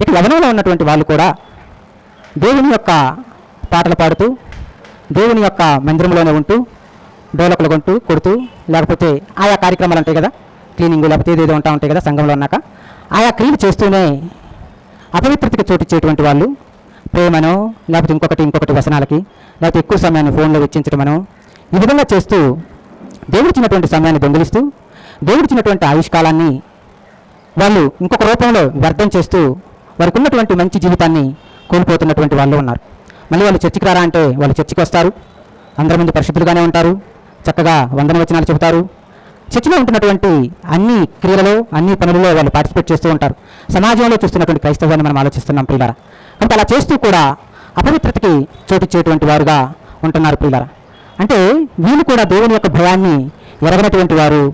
ఇక యవనంలో ఉన్నటువంటి వాళ్ళు కూడా దేవుని యొక్క పాటలు పాడుతూ దేవుని యొక్క మందిరంలోనే ఉంటూ డోలకులు కొంటూ కొడుతూ లేకపోతే ఆయా కార్యక్రమాలు ఉంటాయి కదా క్లీనింగ్ లేకపోతే ఏదేదో ఉంటా ఉంటాయి కదా సంఘంలో ఉన్నాక ఆయా క్రియలు చేస్తూనే అపవిత్రతకి చోటిచ్చేటువంటి వాళ్ళు ప్రేమను లేకపోతే ఇంకొకటి ఇంకొకటి వ్యసనాలకి లేకపోతే ఎక్కువ సమయాన్ని ఫోన్లో వెచ్చించడమను ఈ విధంగా చేస్తూ దేవుడిచ్చినటువంటి సమయాన్ని దొంగిలిస్తూ దేవుడిచ్చినటువంటి ఆయుష్కాలాన్ని వాళ్ళు ఇంకొక రూపంలో వ్యర్థం చేస్తూ వారికి ఉన్నటువంటి మంచి జీవితాన్ని కోల్పోతున్నటువంటి వాళ్ళు ఉన్నారు. మళ్ళీ వాళ్ళు చర్చికి రారా అంటే వాళ్ళు చర్చికి వస్తారు. అందరి ముందు పరిశుద్ధులుగానే ఉంటారు. చక్కగా వందన వచనాలు చెబుతారు. చర్చిలో ఉంటున్నటువంటి అన్ని క్రియలలో అన్ని పనులలో వాళ్ళు పార్టిసిపేట్ చేస్తూ ఉంటారు. సమాజంలో చూస్తున్నటువంటి క్రైస్తవాన్ని మనం ఆలోచిస్తున్నాం ప్రియులారా. అంటే అలా చేస్తూ కూడా అపవిత్రతకి చోటిచ్చేటువంటి వారుగా ఉంటున్నారు ప్రియులారా. అంటే వీళ్ళు కూడా దేవుని యొక్క భయాన్ని ఎరగనటువంటి వారు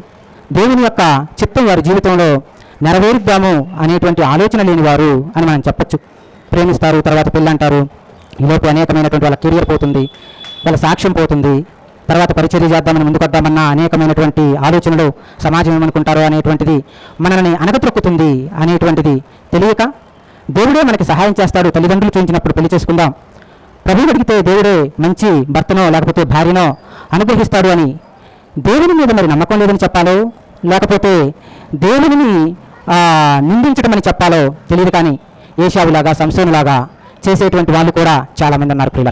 దేవుని యొక్క చిత్తం వారి జీవితంలో నెరవేరుద్దాము అనేటువంటి ఆలోచన లేని వారు అని మనం చెప్పొచ్చు. ప్రేమిస్తారు తర్వాత పెళ్ళంటారు. ఈలోపు అనేకమైనటువంటి వాళ్ళ కెరియర్ పోతుంది వాళ్ళ సాక్ష్యం పోతుంది. తర్వాత పరిచర్య చేద్దామని ముందుకొద్దామన్న అనేకమైనటువంటి ఆలోచనలు సమాజం ఏమనుకుంటారో అనేటువంటిది మనల్ని అనగతొక్కుతుంది అనేటువంటిది తెలియక దేవుడే మనకి సహాయం చేస్తాడు. తల్లిదండ్రులు చూపించినప్పుడు పెళ్ళి చేసుకుందాం. ప్రభువు అడిగితే దేవుడే మంచి భర్తనో లేకపోతే భార్యనో అనుగ్రహిస్తాడు అని దేవుని మీద మరి నమ్మకం లేదని చెప్పాలో? లేకపోతే దేవుని నిందించడమని నిందించడం అని చెప్పాలో తెలియదు కానీ ఏషావులాగా సంసోనులాగా చేసేటువంటి వాళ్ళు కూడా చాలామంది ఉన్నారు ప్రియుల